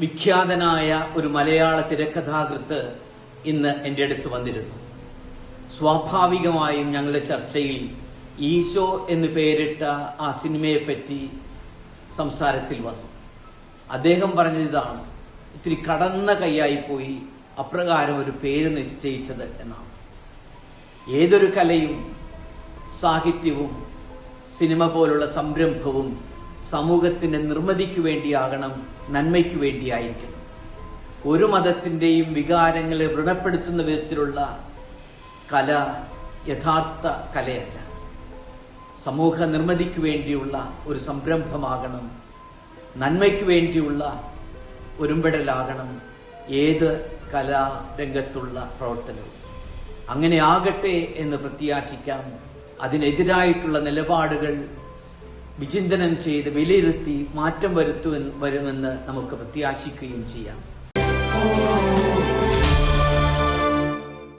വിഖ്യാതനായ ഒരു മലയാള തിരക്കഥാകൃത്ത് ഇന്ന് എന്റെ അടുത്ത് വന്നിരുന്നു. സ്വാഭാവികമായും ഞങ്ങളുടെ ചർച്ചയിൽ ഈശോ എന്ന് പേരിട്ട ആ സിനിമയെപ്പറ്റി സംസാരത്തിൽ വന്നു. അദ്ദേഹം പറഞ്ഞതാണ് ഇത്തിരി കടന്ന കൈയായി പോയി അപ്രകാരം ഒരു പേര് നിശ്ചയിച്ചത് എന്നാണ്. ഏതൊരു കലയും സാഹിത്യവും സിനിമ പോലുള്ള സംരംഭവും സമൂഹത്തിന്റെ നിർമ്മിതിക്ക് വേണ്ടിയാകണം നന്മയ്ക്ക് വേണ്ടിയായിരിക്കണം. ഒരു മതത്തിന്റെയും വികാരങ്ങളെ വ്രണപ്പെടുത്തുന്ന വിധത്തിലുള്ള കല യഥാർത്ഥ കലയല്ല. സമൂഹ നിർമ്മിതിക്ക് വേണ്ടിയുള്ള ഒരു സംരംഭമാകണം നന്മയ്ക്ക് വേണ്ടിയുള്ള ഒരുമ്പെടലാകണം ഏത് കലാരംഗത്തുള്ള പ്രവർത്തനവും. അങ്ങനെ ആകട്ടെ എന്ന് പ്രത്യാശിക്കാം. അതിനെതിരായിട്ടുള്ള നിലപാടുകൾ വിചിന്തനം ചെയ്ത് വിലയിരുത്തി മാറ്റം വരുത്തു വരുമെന്ന് നമുക്ക് പ്രത്യാശിക്കുകയും ചെയ്യാം.